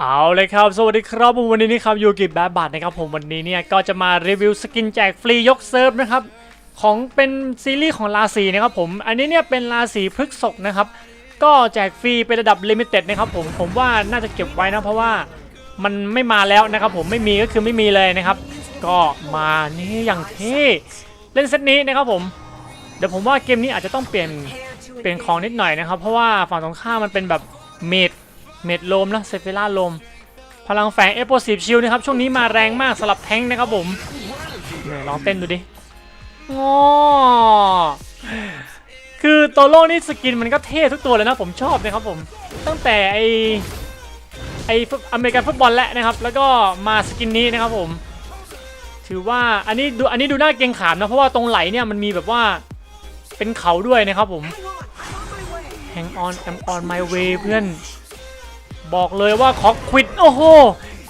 เอาเลยครับ สวัสดีครับวันนี้นี่ครับยูกิแบบบัตนะครับผมวันนี้เนี่ยก็จะมารีวิวสกินแจกฟรียกเซิร์ฟนะครับของเป็นซีรีส์ของราศีนะครับผมอันนี้เนี่ยเป็นราศีพฤษภนะครับก็แจกฟรีเป็นระดับลิมิเต็ดนะครับผมผมว่าน่าจะเก็บไว้นะเพราะว่ามันไม่มาแล้วนะครับผมไม่มีก็คือไม่มีเลยนะครับ ก็มานี่อย่างเท่เล่นเซตนี้นะครับผมเดี๋ยวผมว่าเกมนี้อาจจะต้องเปลี่ยนเปลี่ยนของนิดหน่อยนะครับ เพราะว่าฝั่งตรงข้ามมันเป็นแบบเมด เม็ดลมนะเซฟิล่าลม พลังแฝงเอ o ซีฟชิลนะครับ ช่วงนี้มาแรงมากสำหรับแท้งนะครับผมเนี่ยลองเต้นดูดิงอคือตัวโลกนี่สกินมันก็เท่ทุกตัวเลยนะผมชอบนะครับผม ตั้งแต่ไอไออเมริกันฟุตบอลแล้วนะครับ แล้วก็มาสกินนี้นะครับผม ถือว่าอันนี้ดูอันนี้ดูน่าเกรงขามนะ เพราะว่าตรงไหลเนี่ยมันมีแบบว่าเป็นเขาด้วยนะครับผม Hang on I'm on my way เพื่อน บอกเลยว่าขอควิดโอ้โห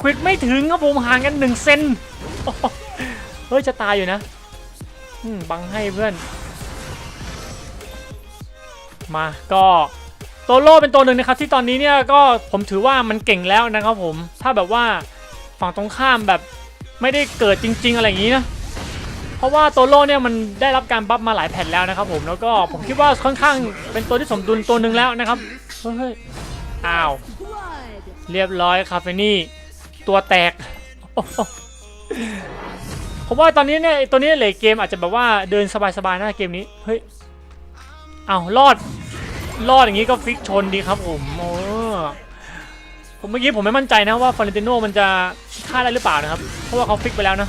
ควิดไม่ถึงครับผมห่างกันหนึ่งเซนเฮ้ยจะตายอยู่นะบังให้เพื่อน มาก็โตโร่เป็นตัวหนึ่งนะครับที่ตอนนี้เนี่ยก็ผมถือว่ามันเก่งแล้วนะครับผม ถ้าแบบว่าฝั่งตรงข้ามแบบไม่ได้เกิดจริง ๆ อะไรอย่างนี้นะเพราะว่าโตโร่เนี่ยมันได้รับการบัฟมาหลายแผ่นแล้วนะครับผมแล้วก็ผมคิดว่าค่อนข้างเป็นตัวที่สมดุลตัวหนึ่งแล้วนะครับเฮ้ยอ้าว เรียบร้อยคาเฟนี่ตัวแตกผมว่าตอนนี้เนี่ยตัวนี้เลยเกมอาจจะแบบว่าเดินสบายๆนะเกมนี้เฮ้ยเอาวรอดรอดอย่างนี้ก็ฟิกชนดีครับผมโอ้ผมเมื่อกี้ผมไม่มั่นใจนะว่าฟอเรนติโนมันจะฆ่าได้หรือเปล่านะครับ เพราะว่าเขาฟิกไปแล้วนะ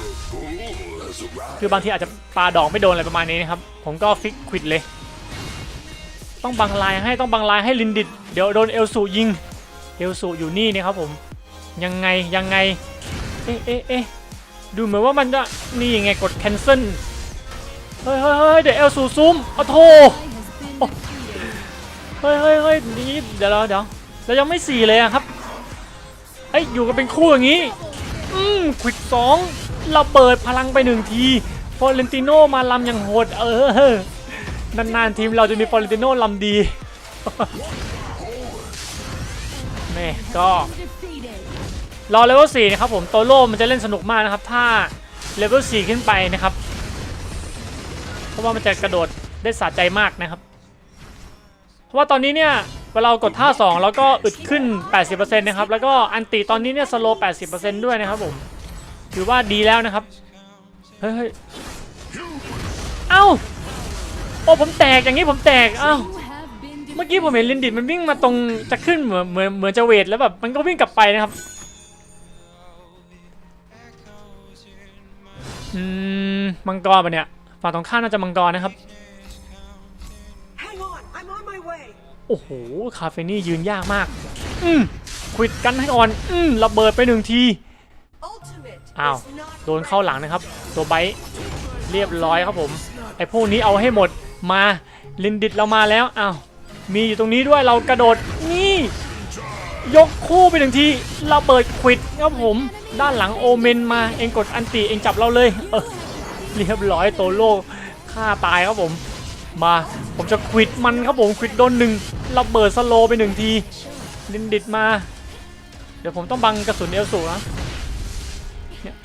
คือบางทีอาจจะปาดอกไม่โดนอะไรประมาณนี้นะครับ ผมก็ฟิกควิดเลย ต้องบังลายให้ต้องบังลายให้ลินดิดเดี๋ยวโดนเอลสูยิง เอลสูอยู่นี่นะครับผม ยังไงยังไง เอ๊ะเอ๊ะเอ๊ะดูเหมือนว่ามันจะนี่ยังไงกด cancel เฮ้ยเฮ้ยเฮ้ยเดี๋ยวเอลสูซูมเอาโทเฮ้ยเฮ้ยเฮ้ยนี่เดี๋ยวเราเดี๋ยวเรายังไม่สี่เลยอะครับเอ้ยอยู่กันเป็นคู่อย่างนี้ อืมควิดสองเระเบิดพลังไปหนึ่งทีฟอเรนติโนมาลำอย่างโหดเออนานๆทีมเราจะมีฟอเรนติโนลำดี แม่ก็รอเลเวล4นะครับผมโตโร่มันจะเล่นสนุกมากนะครับ ถ้าเลเวล4ขึ้นไปนะครับ เพราะว่ามันจะกระโดดได้สะใจมากนะครับ เพราะว่าตอนนี้เนี่ยเวลาเรากดท่า 2 แล้วก็อึดขึ้น 80%นะครับ แล้วก็อันติตอนนี้เนี่ยสโลว์80%ด้วยนะครับผมถือว่าดีแล้วนะครับ เฮ้ยเอ้า โอ้ผมแตกอย่างนี้ผมแตก เอ้า เมื่อกี้ผมเห็นลินดิดมันวิ่งมาตรงจะขึ้นเหมือนเหมือนเหมือนจะเวทแล้วแบบมันก็วิ่งกลับไปนะครับอืมมังกรปะเนี่ยฝั่งตรงข้ามน่าจะมังกรนะครับโอ้โหคาเฟนี่ยืนยากมากอืมควิดกันให้อ่อนอืมระเบิดไปหนึ่งทีอ้าวโดนเข้าหลังนะครับ ตัวไบเรียบร้อยครับผมไอพวกนี้เอาให้หมดมาลินดิดเรามาแล้วอ้าว มีอยู่ตรงนี้ด้วยเรากระโดดนี่ ยกคู่ไปหนึ่งทีเราเปิดควิดครับผมด้านหลังโอเมนมาเองกดอันติเองจับเราเลยเออเรียบร้อยโตโลฆ่าตายครับผม มาผมจะควิดมันครับผมควิดโดนหนึ่งระเบิดสโลไปหนึ่งทีลินดิดมา เดี๋ยวผมต้องบังกระสุนเอลสูนะ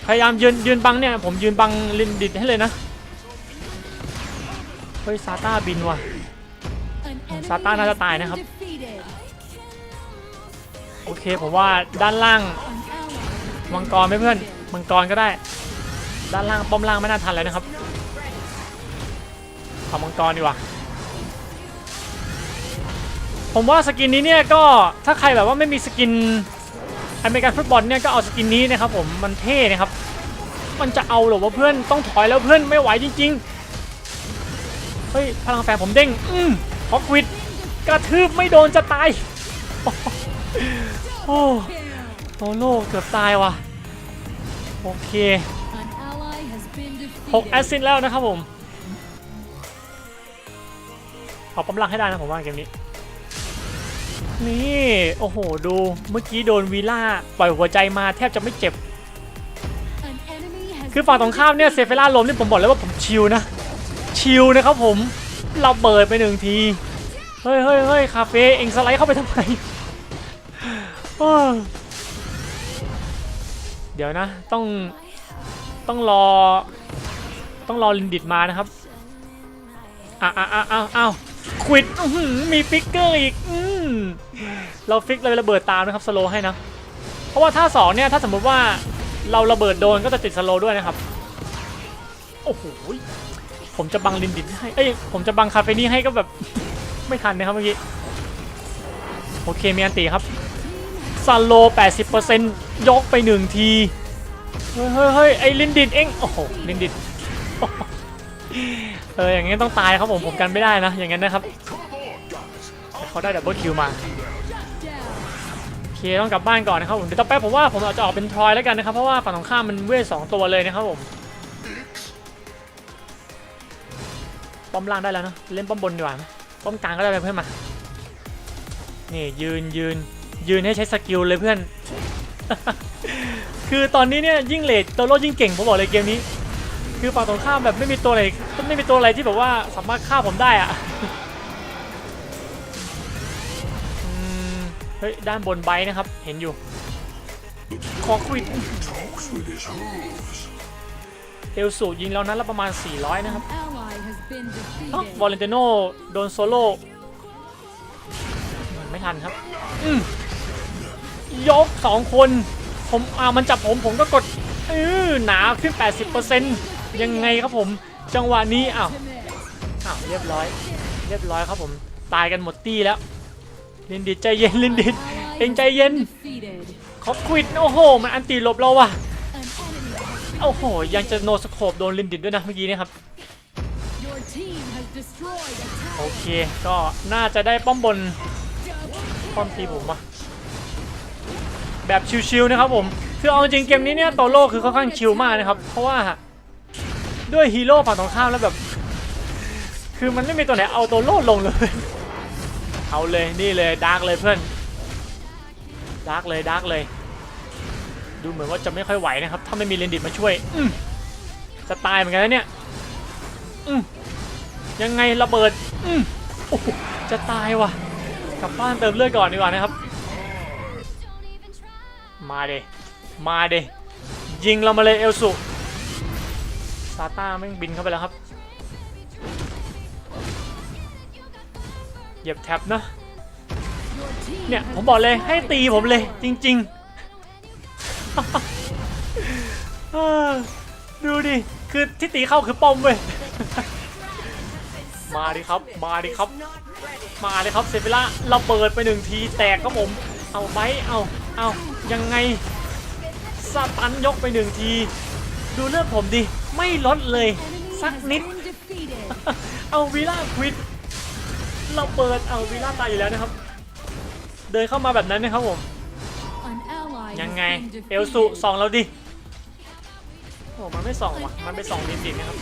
พยายามยืนยืนบังเนี่ยผมยืนบังลินดิดให้เลยนะเฮ้ยซาต้าบินว่ะ ซาต้าน่าจะตายนะครับ โอเคผมว่าด้านล่างมังกรไหมเพื่อนมังกรก็ได้ ด้านล่างป้อมล่างไม่น่าทันแล้วนะครับเอามังกรดีกว่าผมว่าสกินนี้เนี่ยก็ถ้าใครแบบว่าไม่มีสกินอเมริกันฟุตบอลเนี่ยก็เอาสกินนี้นะครับผมมันเท่นะครับ มันจะเอาเหรอวะเพื่อนต้องถอยแล้วเพื่อนไม่ไหวจริง ๆ เฮ้ยพลังแฝงผมเด้งอืมขอควิด กระทืบไม่โดนจะตาย โอ้โตโล่เกือบตายว่ะ โอเค6แอสซิสต์แล้วนะครับผมเอาปั๊มลังให้ได้นะผมว่าเกมนี้ นี่ โอ้โห ดู เมื่อกี้โดนวีล่าปล่อยหัวใจมาแทบจะไม่เจ็บ คือฝั่งตรงข้ามเนี่ยเซเฟล่าล้มนี่ผมบอกเลยว่าผมชิลนะ ชิลนะครับผม เราเบิดไปหนึ่งที เฮ้ยเฮ้ยเฮ้ยคาเฟ่เองสไลด์เข้าไปทำไมเดี๋ยวนะ ต้องต้องรอ ต้องรอลินดิดมานะครับอะอะอะอะอ้าวควิดอื้อหือมีฟิกเกอร์อีกอืเราฟิกเลยระเบิดตามนะครับสโลให้นะ เพราะว่าท่าสองเนี่ยถ้าสมมติว่าเราระเบิดโดนก็จะติดสโลด้วยนะครับ โอ้โห ผมจะบังลินดิดให้ เอ้ย ผมจะบังคาเฟนี่ให้ก็แบบ ไม่ทันนะครับเมื่อกี้ โอเคมีอันตีครับซาโล 80%ยกไปหนึ่งทีเฮ้ยเฮ้ยเฮ้ยไอ้ลินดิดเอง โอ้โห ลินดิดเอออย่างงี้ต้องตายครับผม ผมกันไม่ได้นะ อย่างงั้นนะครับ เขาได้ดับเบิลคิวมาโอเคต้องกลับบ้านก่อนนะครับผมเดี๋ยวต่อไปผมว่าผมอาจจะออกเป็นทรอยแล้วกันนะครับ เพราะว่าฝั่งตรงข้ามมันเวทสองตัวเลยนะครับผมป้อมล่างได้แล้วนะเล่นป้อมบนดีกว่าไหม ป้อมกลางก็ได้ไปเพื่อนมา นี่ยืนยืนยืนให้ใช้สกิลเลยเพื่อน คือตอนนี้เนี่ยยิ่งเลดตัวโลยิ่งเก่งผมบอกเลยเกมนี้ คือฝั่งตรงข้ามแบบไม่มีตัวอะไรไม่มีตัวอะไรที่แบบว่าสามารถฆ่าผมได้อะอืมเฮ้ยด้านบนไบค์นะครับเห็นอยู่ขอควิดเอลสูยิงแล้วนั้นละประมาณ 400 นะครับ Ally has been วอลเลนเตโนโดนโซโล่ไม่ทันครับอืมยกสองคน ผมอ่ามันจับผมผมก็กดเออหนาขึ้น 80%ยังไงครับผม จังหวะนี้อ้าวอ้าวเรียบร้อย เรียบร้อยครับผม ตายกันหมดตี้แล้ว ลินดิดใจเย็นลินดิด Ally เองใจเย็น been defeated. ขอควิดโอ้โห มันอันตีหลบเราว่ะโอ้โห ยังจะโนสโคปโดนลินดิดด้วยนะเมื่อกี้เนะครับ โอเค ก็น่าจะได้ป้อมบน ป้อมตีผมอะแบบชิวๆนะครับผม คือเอาจริงเกมนี้เนี่ยโตโร่คือค่อนข้างชิลมากนะครับ เพราะว่าด้วยฮีโร่ฝั่งตรงข้ามแล้วแบบ คือมันไม่มีตัวไหนเอาโตโร่ลงเลย เอาเลยนี่เลยดาร์กเลยเพื่อนดาร์กเลยดาร์กเลย ดูเหมือนว่าจะไม่ค่อยไหวนะครับ ถ้าไม่มีเรนดิตมาช่วยจะตายเหมือนกันนะเนี่ยอืม ยังไงระเบิดอืมโอ้จะตายว่ะ กลับบ้านเติมเลือดก่อนดีกว่านะครับ มาเดมาเดยิงเรามาเลยเอลสุซาต้าแม่งบินเข้าไปแล้วครับ เหยียบแท็บนะเนี่ย ผมบอกเลยให้ตีผมเลย จริง ๆ ดูดิ คือที่ตีเข้าคือป้อมเว้ย มาดิครับ มาดิครับ มาเลยครับเซฟิล่าเราเปิดไปหนึ่งทีแตกครับผม เอาไปเอาเอายังไงสตันยกไปหนึ่งที ดูเลือดผมดิ ไม่ลดเลย สักนิด เอาวิล่าควิด เราเปิดเอาวิล่าตายอยู่แล้วนะครับ เดินเข้ามาแบบนั้นนะครับผม ยังไง เอลสุส่องเราดิโอ้มันไม่ส่องว่ะ มันไปส่องดินดินะครับ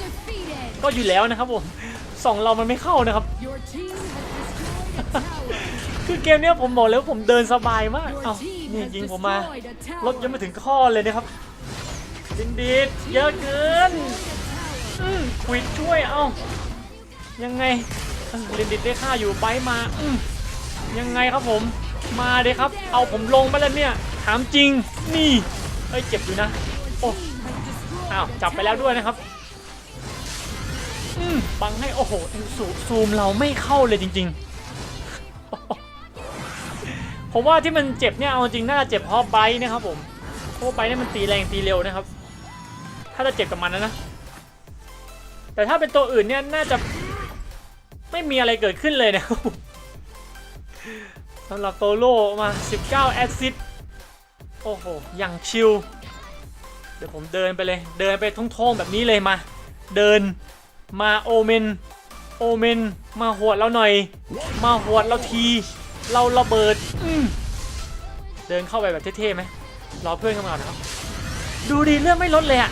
ก็อยู่แล้วนะครับผม ส่องเรามันไม่เข้านะครับ Your team has destroyed a tower. คือเกมเนี้ยผมบอกเลยว่าผมเดินสบายมาก Your เอ้า team นี่ has ยิงผมมา destroyed a tower. รถยังไม่ถึงข้อเลยนะครับดินดีดเยอะเกินอืมควิดช่วยเอ้ายังไงเอ้าลินดิดได้ค่าอยู่ไปมาอืมยังไงครับผมมาเลยครับ เอาผมลงไปแล้วเนี่ย ถามจริงนี่เอ้ยเจ็บอยู่นะโอ้ Team has destroyed อ้าว a จับไปแล้วด้วยนะครับอืม บังให้โอ้โหเอ็นซูซูมเราไม่เข้าเลยจริง ๆ ผมว่าที่มันเจ็บเนี่ยเอาจริงน่าจะเจ็บเพราะไบนะครับผมเพราะว่าไบส์เนี่ยมันตีแรงตีเร็วนะครับ ถ้าจะเจ็บกับมันนะนะ แต่ถ้าเป็นตัวอื่นเนี่ยน่าจะไม่มีอะไรเกิดขึ้นเลยนะครับสำหรับโตโร่มา 19 แอซิสโอ้โห อย่างชิล เดี๋ยวผมเดินไปเลย เดินไปท่องๆแบบนี้เลยมา เดิน มาโอเมน โอเมน มาหวดเราหน่อย มาหวดเราที เราระเบิดอืเดินเข้าไปแบบเท่ๆไหมรอเพื่อนเข้ามาก่อนนะครับ ดูดีเลือดไม่ลดเลยอะ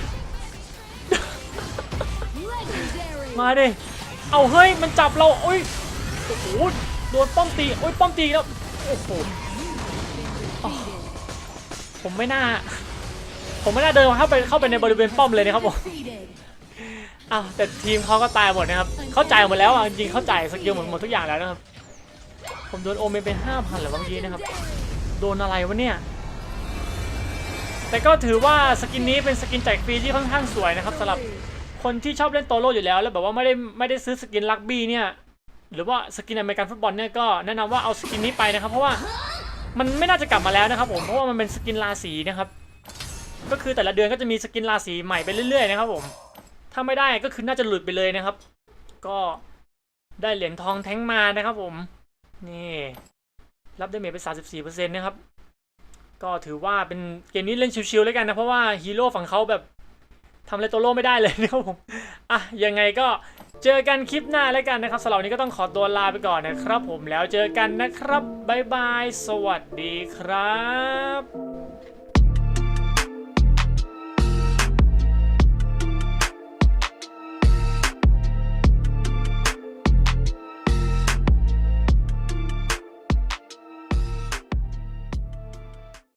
มาดิ เอาเฮ้ยมันจับเราโอ้ยโอ้โหโดนป้อมตีโอ้ยป้อมตีแล้วโอ้โหผมไม่น่า ผมไม่น่าเดินเข้าไปเข้าไปในบริเวณป้อมเลยนะครับผม อ้าวแต่ทีมเขาก็ตายหมดนะครับ เข้าใจหมดแล้วอะจริงๆเข้าใจสกิลหมดหมดทุกอย่างแล้วนะครับ ผมโดนโอเมนไปห้าพันเหรือเมื่อกี้นะครับ โดนอะไรวะเนี่ย แต่ก็ถือว่าสกินนี้เป็นสกินแจกฟรีที่ค่อนข้างสวยนะครับสำหรับคนที่ชอบเล่นโตโร่อยู่แล้ว แล้วแบบว่าไม่ได้ไม่ได้ซื้อสกินลักบี้เนี่ย หรือว่าสกินอเมริกันฟุตบอลเนี่ยก็แนะนำว่าเอาสกินนี้ไปนะครับ เพราะว่ามันไม่น่าจะกลับมาแล้วนะครับ ผมเพราะว่ามันเป็นสกินราศีนะครับ ก็คือแต่ละเดือนก็จะมีสกินราศีใหม่ไปเรื่อยๆนะครับผม ถ้าไม่ได้ก็คือน่าจะหลุดไปเลยนะครับ ก็ได้เหรียญทองแท้งมานะครับผม นี่ รับได้เมจไป 34%นะครับ ก็ถือว่าเป็นเกมนี้เล่นชิวๆแล้วกันนะ เพราะว่าฮีโร่ฝั่งเขาแบบทำอะไรตัวโล่ไม่ได้เลยนะครับผม อะ ยังไงก็เจอกันคลิปหน้าแล้วกันนะครับสำหรับวันนี้ก็ต้องขอตัวลาไปก่อนนะครับผมแล้วเจอกันนะครับ บ๊ายบาย สวัสดีครับ